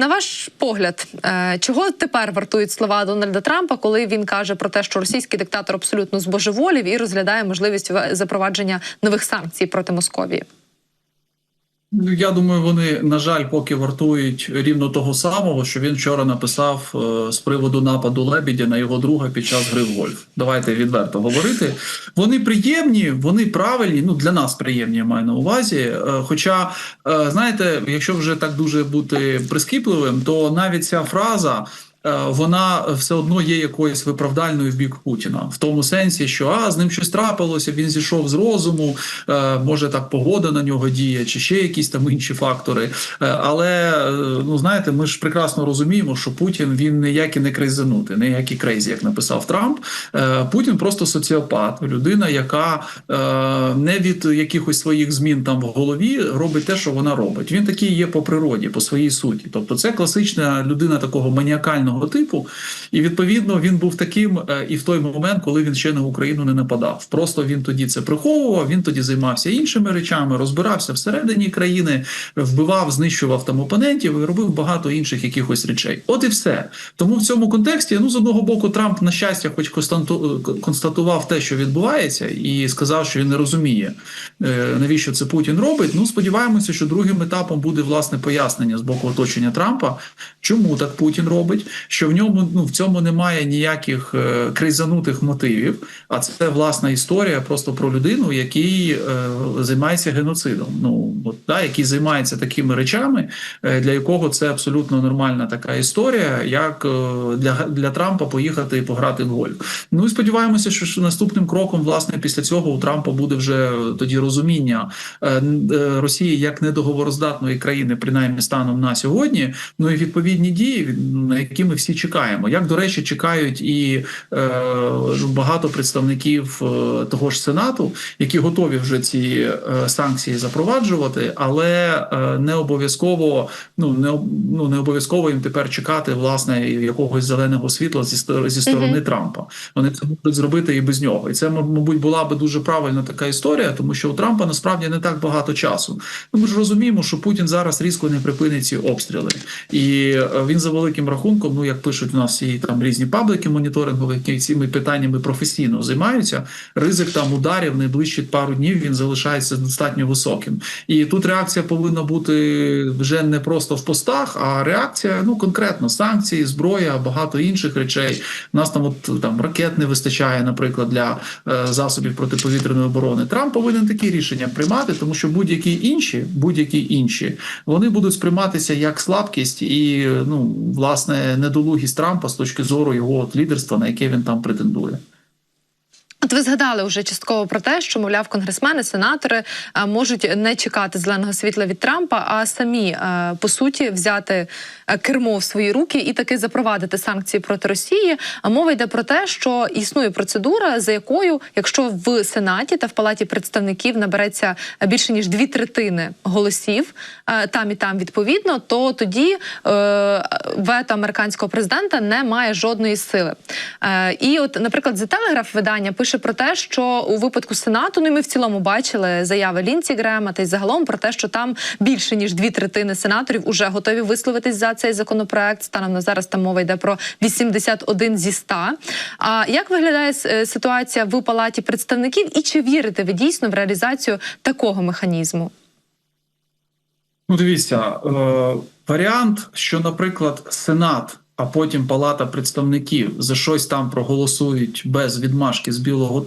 на ваш погляд, е, чого тепер вартують слова Дональда Трампа, коли він каже про те, що російський диктатор абсолютно збожеволів і розглядає можливість запровадження нових санкцій проти Московії? Ну, Я думаю, вони на жаль поки вартують рівно того самого, що він вчора написав е, з приводу нападу лебідя на його друга під час гри в гольф. Давайте відверто говорити. Вони приємні, вони правильні. Ну для нас приємні я маю на увазі. Е, Хоча, е, знаєте, якщо вже так дуже бути прискіпливим, то навіть ця фраза. Е, Вона все одно є якоюсь виправдальною в бік Путіна, в тому сенсі, що а з ним щось трапилося, він зійшов з розуму, е, може так погода на нього діє, чи ще якісь там інші фактори. Е, Але ну знаєте, ми ж прекрасно розуміємо, що Путін він ніякий не крейзанути, ніякий крейзі, як написав Трамп. Путін просто соціопат, людина, яка не від якихось своїх змін там в голові робить те, що вона робить. Він такий є по природі, по своїй суті. Тобто, це класична людина такого маніакального типу, і відповідно він був таким е, і в той момент, коли він ще на Україну не нападав. Просто він тоді це приховував. Він тоді займався іншими речами, розбирався всередині країни, вбивав, знищував там опонентів і робив багато інших якихось речей. От і все. Тому в цьому контексті, ну з одного боку, Трамп на щастя, хоч констатував те, що відбувається, і сказав, що він не розуміє, е, навіщо це Путін робить. Ну сподіваємося, що другим етапом буде власне пояснення з боку оточення Трампа, чому так Путін робить, що в ньому ну в цьому немає ніяких е, крейзанутих мотивів. А це власна історія просто про людину, який е, займається геноцидом. Ну от да, який займається такими речами, е, для якого це абсолютно нормальна така історія, як е, для, для Трампа поїхати і пограти в гольф. Ну і сподіваємося, що наступним кроком, власне, після цього у Трампа буде вже тоді розуміння е, е, Росії як недоговороздатної країни, принаймні станом на сьогодні. Ну і відповідні дії, на які ми всі чекаємо. Як до речі, чекають і е, багато представників е, того ж сенату, які готові вже ці е, санкції запроваджувати, але е, не обов'язково ну не ну не обов'язково їм тепер чекати власне якогось зеленого світла зі зі сторони Мгм. Трампа. Вони це можуть зробити і без нього. І це мабуть була би дуже правильна така історія, тому що у Трампа насправді не так багато часу. Ну, Ми ж розуміємо, що Путін зараз різко не припинить ці обстріли, і е, він за великим рахунком, ну як пишуть у нас всі там різні пабліки моніторингові, які цими питаннями професійно займаються. Ризик там ударів найближчі пару днів він залишається достатньо високим. І тут реакція повинна бути вже не просто в постах, а реакція ну конкретно санкції, зброя, багато інших речей. У нас там от там ракет не вистачає, наприклад, для е, засобів протиповітряної оборони. Трамп повинен такі рішення приймати, тому що будь-які інші, будь-які інші, вони будуть сприйматися як слабкість і ну власне недолугість Трампа з точки зору його от лідерства, на яке він там претендує. От ви згадали вже частково про те, що мовляв, конгресмени, сенатори е, можуть не чекати зеленого світла від Трампа, а самі е, по суті взяти е, кермо в свої руки і таки запровадити санкції проти Росії. А мова йде про те, що існує процедура, за якою, якщо в сенаті та в палаті представників набереться більше ніж дві третини голосів, там і там відповідно, то тоді вето американського президента не має жодної сили. І, от, наприклад, The Telegraph видання пише про те, що у випадку Сенату, ну ми в цілому бачили заяви Лінці Грема та й загалом про те, що там більше ніж дві третини сенаторів уже готові висловитись за цей законопроект. Станом на зараз там мова йде про 81 зі 100. А як виглядає е, ситуація в палаті представників, і чи вірите ви дійсно в реалізацію такого механізму? Ну, дивіться, е, варіант, що, наприклад, Сенат, а потім Палата представників за щось там проголосують без відмашки з Білого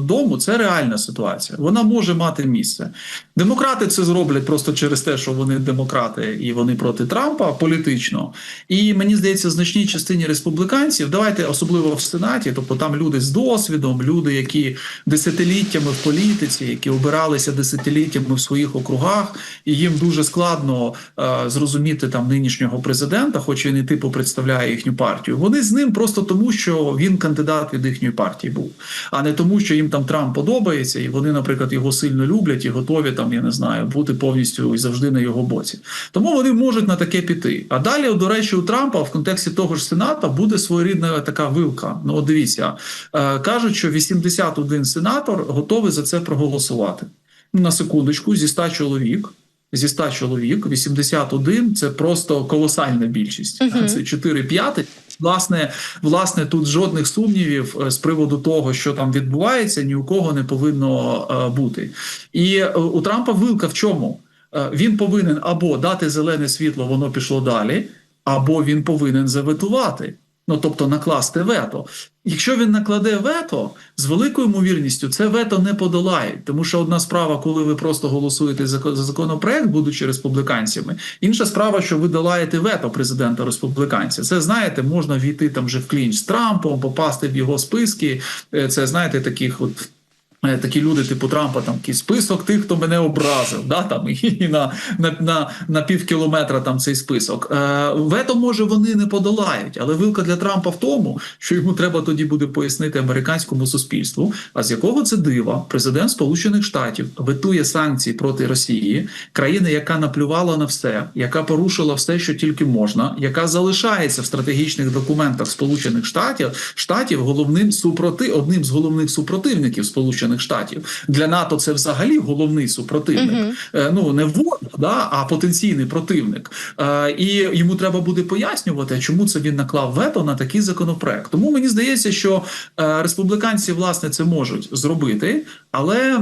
Дому, це реальна ситуація. Вона може мати місце. Демократи це зроблять просто через те, що вони демократи і вони проти Трампа політично. І мені здається, значній частині республіканців, давайте особливо в Сенаті, тобто там люди з досвідом, люди, які десятиліттями в політиці, які обиралися десятиліттями в своїх округах, і їм дуже складно е, зрозуміти там нинішнього президента, хоч він і типу представляє їхню партію. Вони з ним просто тому, що він кандидат від їхньої партії був, а не тому, що їм там Трамп подобається, і вони, наприклад, його сильно люблять і готові там, я не знаю, бути повністю і завжди на його боці. Тому вони можуть на таке піти. А далі, до речі, у Трампа в контексті того ж Сената буде своєрідна така вилка. Ну, от дивіться, е, кажуть, що 81 сенатор готовий за це проголосувати. На секундочку, зі 100 чоловік. Зі 100 чоловік, 81 – це просто колосальна більшість. Мгм. Це 4 п'яти. Власне, власне, тут жодних сумнівів е, з приводу того, що там відбувається, ні у кого не повинно е, бути. І е, у Трампа вилка в чому? Він повинен або дати зелене світло, воно пішло далі, або він повинен заветувати. Ну тобто накласти вето. Якщо він накладе вето, з великою ймовірністю це вето не подолають. Тому що одна справа, коли ви просто голосуєте за за законопроект, будучи республіканцями, інша справа, що ви долаєте вето президента республіканця. Це знаєте, можна війти там вже в клінч з Трампом, попасти в його списки. Е, Це знаєте, таких от. Е, Такі люди, типу Трампа, там такий список тих, хто мене образив, да, там і на, на, на, на пів кілометра там цей список. Е, вето може вони не подолають, але вилка для Трампа в тому, що йому треба тоді буде пояснити американському суспільству, а з якого це дива президент Сполучених Штатів ветує санкції проти Росії, країни, яка наплювала на все, яка порушила все, що тільки можна, яка залишається в стратегічних документах Сполучених Штатів штатів головним супроти одним з головних супротивників Сполучених Штатів для НАТО. Це взагалі головний супротивник. Е, ну не ворог, да, а потенційний противник. Е, і йому треба буде пояснювати, чому це він наклав вето на такий законопроект. Тому мені здається, що е, республіканці власне це можуть зробити, але,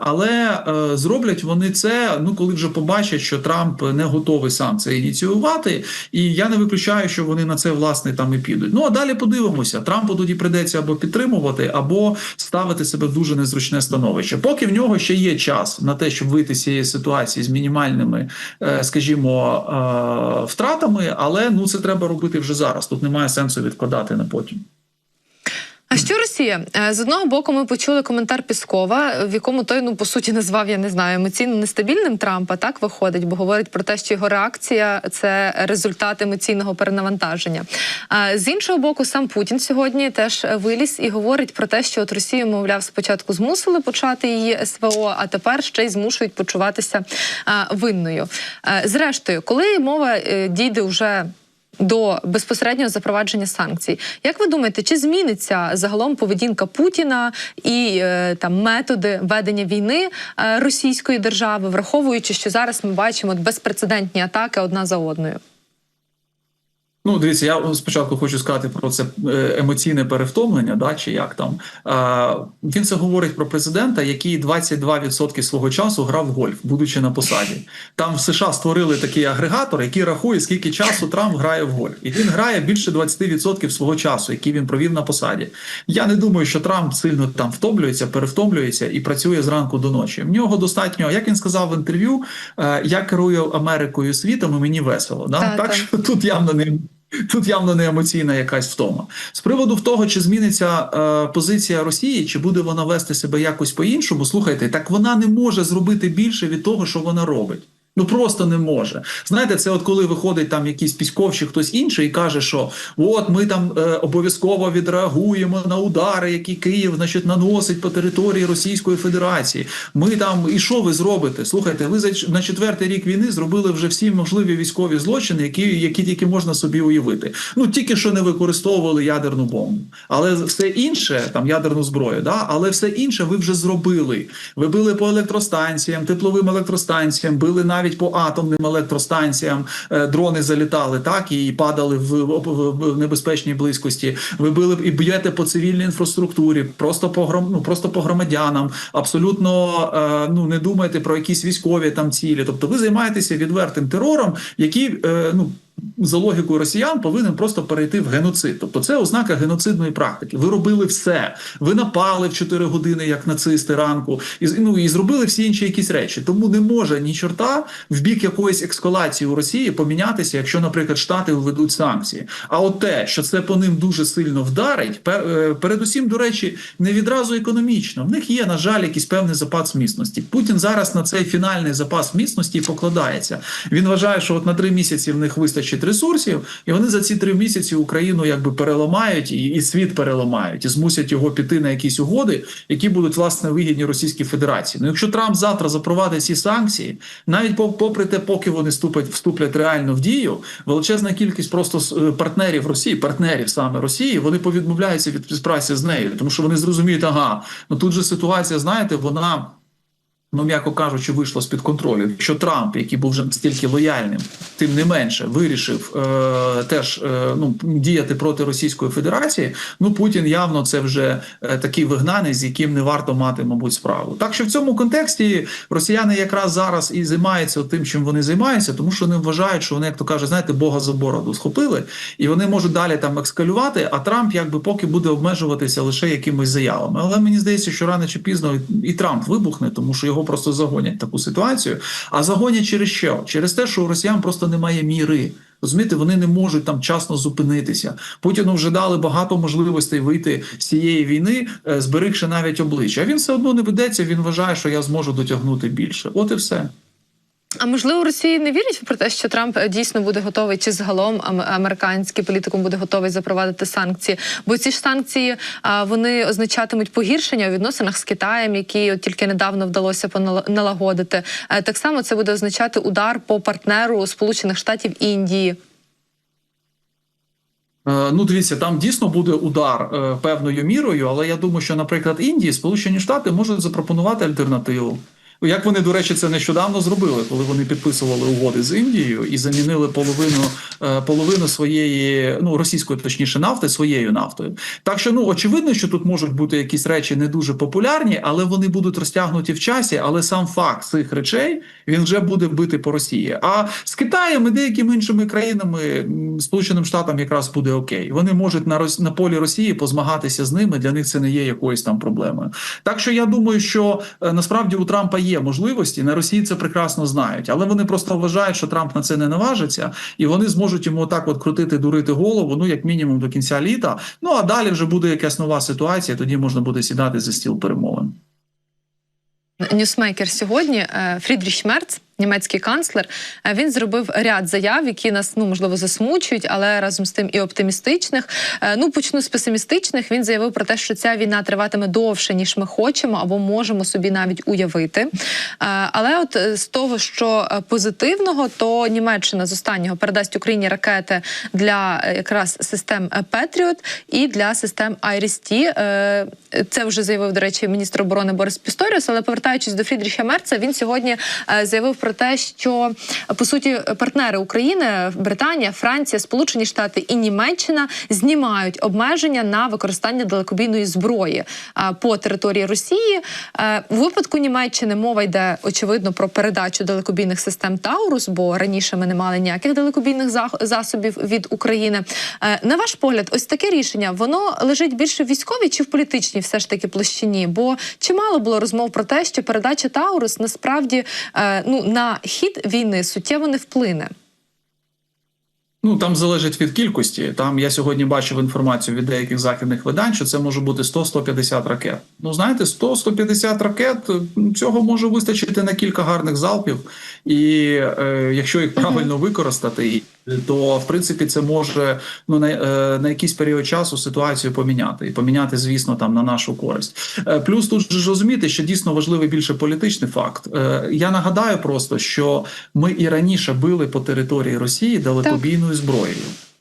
але зроблять вони це, ну коли вже побачать, що Трамп не готовий сам це ініціювати. І я не виключаю, що вони на це власне там і підуть. Ну а далі подивимося. Трампу тоді придеться або підтримувати, або ставити себе дуже незручне становище. Поки в нього ще є час на те, щоб вийти з цієї ситуації з мінімальними, е, скажімо, е, втратами, але ну це треба робити вже зараз. Тут немає сенсу відкладати на потім. А що Росія? Е, З одного боку, ми почули коментар Піскова, в якому той ну по суті назвав, я не знаю, емоційно нестабільним Трампа. Так виходить, бо говорить про те, що його реакція це результат емоційного перенавантаження. А з іншого боку, сам Путін сьогодні теж виліз і говорить про те, що от Росію, мовляв, спочатку змусили почати її СВО, а тепер ще й змушують почуватися винною. Зрештою, коли мова е, дійде вже до безпосереднього запровадження санкцій. Як ви думаєте, чи зміниться загалом поведінка Путіна і е, там методи ведення війни е, російської держави, враховуючи, що зараз ми бачимо безпрецедентні атаки одна за одною? Ну, дивіться, я спочатку хочу сказати про це е, емоційне перевтомлення, да, чи як там. А, він це говорить про президента, який 22% свого часу грав в гольф, будучи на посаді. Там в США створили такий агрегатор, який рахує, скільки часу Трамп грає в гольф. І він грає більше 20% свого часу, який він провів на посаді. Я не думаю, що Трамп сильно там втомлюється, перевтомлюється і працює зранку до ночі. В нього достатньо, як він сказав в інтерв'ю, е, я керую Америкою світом, і мені весело. Да? Так, так так. що тут явно не. Тут явно не емоційна якась втома. З приводу того, чи зміниться е, позиція Росії, чи буде вона вести себе якось по-іншому, слухайте, так вона не може зробити більше від того, що вона робить. Ну просто не може. Знаєте, це от коли виходить там якийсь Пісков чи хтось інший і каже, що от ми там е, обов'язково відреагуємо на удари, які Київ значить, наносить по території Російської Федерації. Ми там і що ви зробите? Слухайте, ви за на четвертий рік війни зробили вже всі можливі військові злочини, які, які тільки можна собі уявити. Ну тільки що не використовували ядерну бомбу, але все інше, там ядерну зброю, да, але все інше ви вже зробили. Ви били по електростанціям, тепловим електростанціям, били навіть по атомним електростанціям. Е, Дрони залітали так і падали в, небезпечній близькості. Ви били і б'єте по цивільній інфраструктурі, просто по гром, ну, просто по громадянам. Абсолютно е, ну не думайте про якісь військові там цілі. Тобто ви займаєтеся відвертим терором, який е, ну. За логікою росіян повинен просто перейти в геноцид. Тобто це ознака геноцидної практики. Ви робили все. Ви напали в 4 години, як нацисти ранку, і ну і зробили всі інші якісь речі. Тому не може ні чорта в бік якоїсь ескалації у Росії помінятися, якщо, наприклад, Штати введуть санкції. А от те, що це по ним дуже сильно вдарить, е, передусім, до речі, не відразу економічно. В них є, на жаль, якийсь певний запас міцності. Путін зараз на цей фінальний запас міцності покладається. Він вважає, що от на три місяці в них вистачить ресурсів, і вони за ці три місяці Україну якби переламають і, і світ переламають, і змусять його піти на якісь угоди, які будуть власне вигідні Російській Федерації. Ну, якщо Трамп завтра запровадить ці санкції, навіть по- попри те, поки вони вступлять, вступлять реально в дію, величезна кількість просто е, партнерів Росії, партнерів саме Росії, вони повідмовляються від співпраці з нею, тому що вони зрозуміють, ага, ну тут же ситуація, знаєте, вона. Ну м'яко кажучи, вийшло з під контролю. Якщо Трамп, який був вже настільки лояльним, тим не менше вирішив е, теж е, ну діяти проти Російської Федерації, ну Путін явно це вже е, такий вигнанець, з яким не варто мати, мабуть, справу. Так що в цьому контексті росіяни якраз зараз і займаються тим, чим вони займаються, тому що вони вважають, що вони, як то кажуть, знаєте, Бога за бороду схопили, і вони можуть далі там екскалювати. А Трамп якби поки буде обмежуватися лише якимись заявами. Але мені здається, що рано чи пізно і Трамп вибухне, тому що його просто загонять таку ситуацію. А загонять через що? Через те, що у росіян просто немає міри. Розумієте, вони не можуть там часно зупинитися. Путіну вже дали багато можливостей вийти з цієї війни, зберегши навіть обличчя. А він все одно не ведеться. Він вважає, що я зможу дотягнути більше. От і все. А можливо, Росії не вірять про те, що Трамп е, дійсно буде готовий, чи загалом ам- американський політикум буде готовий запровадити санкції? Бо ці ж санкції вони означатимуть погіршення у відносинах з Китаєм, які от тільки недавно вдалося налагодити. Е, Так само це буде означати удар по партнеру Сполучених Штатів Індії. Е, Ну, дивіться, там дійсно буде удар певною мірою, але я думаю, що, наприклад, Індії, Сполучені Штати можуть запропонувати альтернативу. Як вони, до речі, це нещодавно зробили, коли вони підписували угоди з Індією і замінили половину е, половину своєї, ну російської, точніше, нафти своєю нафтою. Так що, ну очевидно, що тут можуть бути якісь речі не дуже популярні, але вони будуть розтягнуті в часі. Але сам факт цих речей він вже буде бити по Росії. А з Китаєм і деякими іншими країнами Сполученим Штатам якраз буде окей. Вони можуть на на полі Росії позмагатися з ними. Для них це не є якоюсь там проблемою. Так що я думаю, що е, насправді у Трампа є можливості. На Росії це прекрасно знають, але вони просто вважають, що Трамп на це не наважиться, і вони зможуть йому так от крутити, дурити голову. Ну як мінімум до кінця літа. Ну а далі вже буде якась нова ситуація. Тоді можна буде сідати за стіл перемовин. Ньюсмейкер сьогодні Фрідріш Фрідріх Мерц, німецький канцлер, е, він зробив ряд заяв, які нас ну можливо засмучують, але разом з тим і оптимістичних. Е, Ну почну з песимістичних. Він заявив про те, що ця війна триватиме довше ніж ми хочемо або можемо собі навіть уявити. Е, Але от з того, що позитивного, то Німеччина з останнього передасть Україні ракети для якраз систем Петріот і для систем Айрісті. Це вже заявив, до речі, міністр оборони Борис Пісторіус. Але повертаючись до Фрідріха Мерца, він сьогодні заявив про те, що по суті партнери України Британія, Франція, Сполучені Штати і Німеччина знімають обмеження на використання далекобійної зброї е, по території Росії. Е, У випадку Німеччини мова йде очевидно про передачу далекобійних систем Таурус, бо раніше ми не мали ніяких далекобійних засобів від України. Е, На ваш погляд, ось таке рішення воно лежить більше в військовій чи в політичній все ж таки площині? Бо чимало було розмов про те, що передача Таурус насправді ну на хід війни суттєво не вплине. Ну там залежить від кількості. Там я сьогодні бачив інформацію від деяких західних видань, що це може бути 100-150 ракет. Ну знаєте, 100-150 ракет цього може вистачити на кілька гарних залпів, і е, якщо їх правильно використати, то в принципі це може ну на, е, на якийсь період часу ситуацію поміняти і поміняти, звісно, там на нашу користь. Е, плюс тут ж розуміти, що дійсно важливий більше політичний факт. Е, я нагадаю просто, що ми і раніше били по території Росії далекобійною зброєю.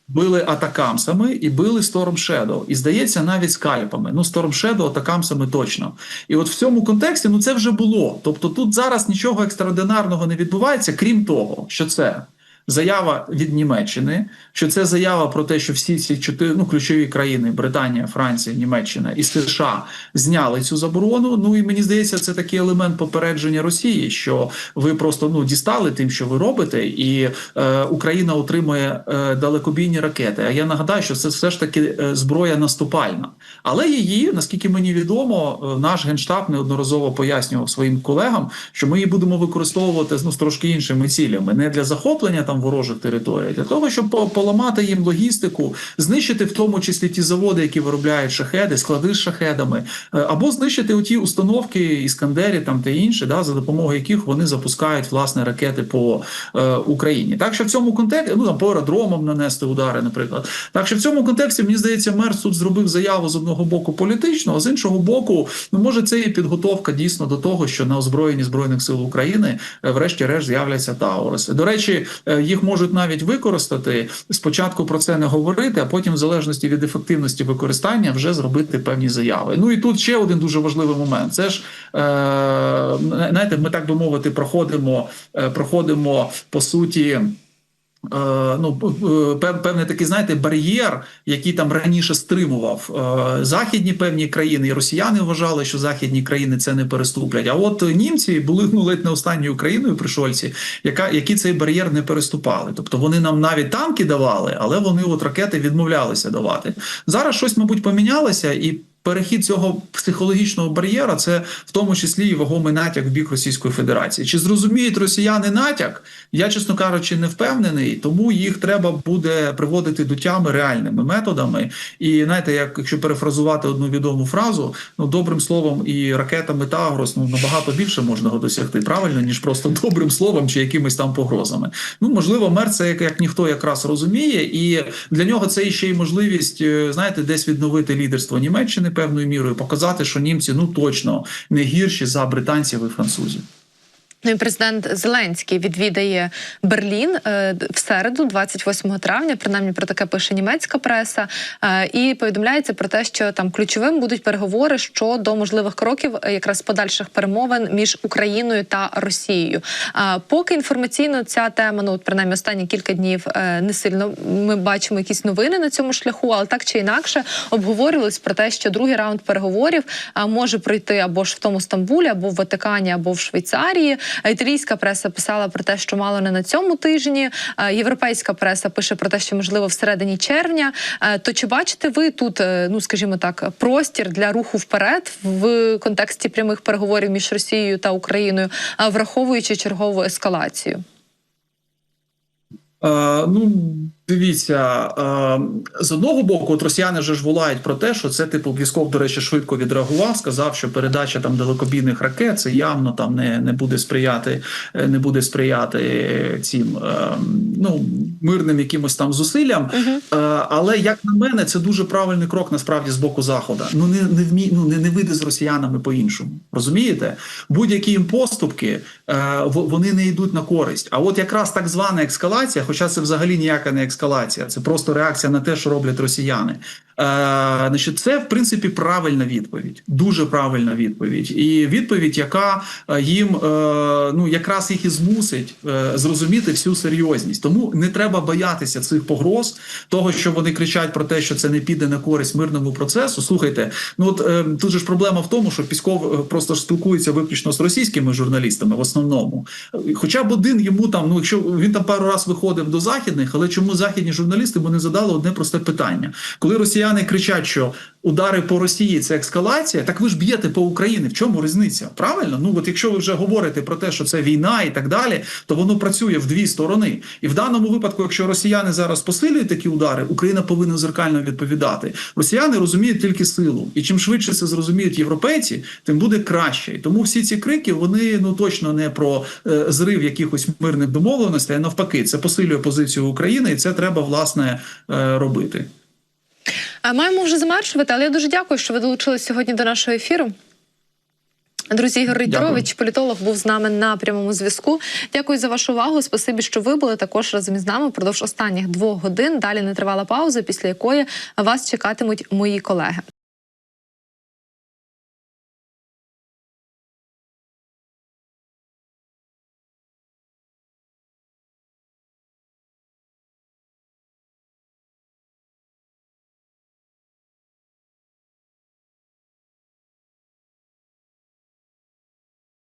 Били атакамсами і били Storm Shadow. І здається, навіть скальпами. Ну, Storm Shadow атакамсами точно. І от в цьому контексті ну це вже було. Тобто тут зараз нічого екстраординарного не відбувається, крім того, що це заява від Німеччини, що це заява про те, що всі ці чотири ну, ключові країни Британія, Франція, Німеччина і США зняли цю заборону. Ну і мені здається, це такий елемент попередження Росії, що ви просто ну дістали тим, що ви робите, і е, Україна отримує е, далекобійні ракети. А я нагадаю, що це все ж таки е, зброя наступальна, але її, наскільки мені відомо, е, наш генштаб неодноразово пояснював своїм колегам, що ми її будемо використовувати ну, з трошки іншими цілями, не для захоплення там ворожих територій, для того, щоб поламати їм логістику, знищити в тому числі ті заводи, які виробляють шахеди, склади з шахедами, е, або знищити оті установки іскандері там та інші, да, за допомогою яких вони запускають власне ракети по е, Україні. Так що в цьому контексті ну там по аеродромам нанести удари, наприклад. Так що в цьому контексті мені здається, мер тут зробив заяву з одного боку політичну, а з іншого боку, ну може це і підготовка дійсно до того, що на озброєнні збройних сил України е, врешті-решт з'являться Тауруси. До речі, е, їх можуть навіть використати. Спочатку про це не говорити, а потім, в залежності від ефективності використання, вже зробити певні заяви. Ну і тут ще один дуже важливий момент. Це ж е, знаєте, ми так би мовити, проходимо, е, проходимо по суті. Е, ну, певний такий, знаєте, бар'єр, який там раніше стримував е, західні певні країни, і росіяни вважали, що західні країни це не переступлять. А от німці були ну ледь не останньою країною пришольці, яка які цей бар'єр не переступали. Тобто вони нам навіть танки давали, але вони от ракети відмовлялися давати. Зараз щось, мабуть, помінялося і. Перехід цього психологічного бар'єра це в тому числі і вагомий натяк в бік Російської Федерації. Чи зрозуміють росіяни натяк? Я, чесно кажучи, не впевнений, тому їх треба буде приводити до тями реальними методами. І знаєте, як якщо перефразувати одну відому фразу, ну добрим словом і ракетами Тагрос ну набагато більше можна досягти правильно, ніж просто добрим словом чи якимись там погрозами. Ну можливо, мер це як, як ніхто якраз розуміє, і для нього це ще й можливість, е, знаєте, десь відновити лідерство Німеччини певною мірою, показати, що німці ну точно не гірші за британців і французів. Ну президент Зеленський відвідає Берлін е, в середу, 28 травня. Принаймні про таке пише німецька преса. Е, і повідомляється про те, що там ключовим будуть переговори щодо можливих кроків, е, якраз подальших перемовин між Україною та Росією. Поки інформаційно ця тема, ну от принаймні останні кілька днів не сильно ми бачимо якісь новини на цьому шляху, але так чи інакше обговорювалось про те, що другий раунд переговорів може пройти або ж в тому Стамбулі, або в Ватикані, або в Швейцарії. А Італійська преса писала про те, що мало не на цьому тижні. Європейська преса пише про те, що можливо всередині червня. Е, То чи бачите ви тут, е, ну скажімо так, простір для руху вперед в контексті прямих переговорів між Росією та Україною, враховуючи чергову ескалацію? Е, ну, дивіться, е, з одного боку, от росіяни вже ж волають про те, що це типу Пісков, до речі, швидко відреагував, сказав, що передача там далекобійних ракет це явно там не, не буде сприяти, е, не буде сприяти цим е, ну мирним якимось там зусиллям. Е, але як на мене, це дуже правильний крок насправді з боку заходу. Ну не не вмі, ну не, не вийде з росіянами по-іншому. Розумієте? Будь-які їм поступки вони не йдуть на користь. А от якраз так звана ескалація, хоча це взагалі ніяка не ескалація, це просто реакція на те, що роблять росіяни. Е, значить, це в принципі правильна відповідь, дуже правильна відповідь, і відповідь, яка е, їм е, ну якраз їх і змусить зрозуміти всю серйозність. Тому не треба боятися цих погроз, того, що вони кричать про те, що це не піде на користь мирному процесу. Слухайте, ну от тут же ж проблема в тому, що Пісков просто ж спілкується виключно з російськими журналістами в основному. Хоча б один йому там, ну якщо він там пару раз виходив до західних, але чому західні журналісти вони задали одне просте питання, коли росіяни кричать, що удари по Росії це ескалація, так ви ж б'єте по Україні. В чому різниця? Правильно? Ну от якщо ви вже говорите про те, що це війна і так далі, то воно працює в дві сторони. І в даному випадку, якщо росіяни зараз посилюють такі удари, Україна повинна зеркально відповідати. Росіяни розуміють тільки силу, і чим швидше це зрозуміють європейці, тим буде краще. І тому всі ці крики вони ну точно не про е, зрив якихось мирних домовленостей, а навпаки, це посилює позицію України, і це треба власне е, робити. А маємо вже завершувати, але я дуже дякую, що ви долучились сьогодні до нашого ефіру. Друзі, Ігор Рейтерович, політолог, був з нами на прямому зв'язку. Дякую за вашу увагу. Спасибі, що ви були також разом із нами впродовж останніх двох годин. Далі не тривала пауза, після якої вас чекатимуть мої колеги.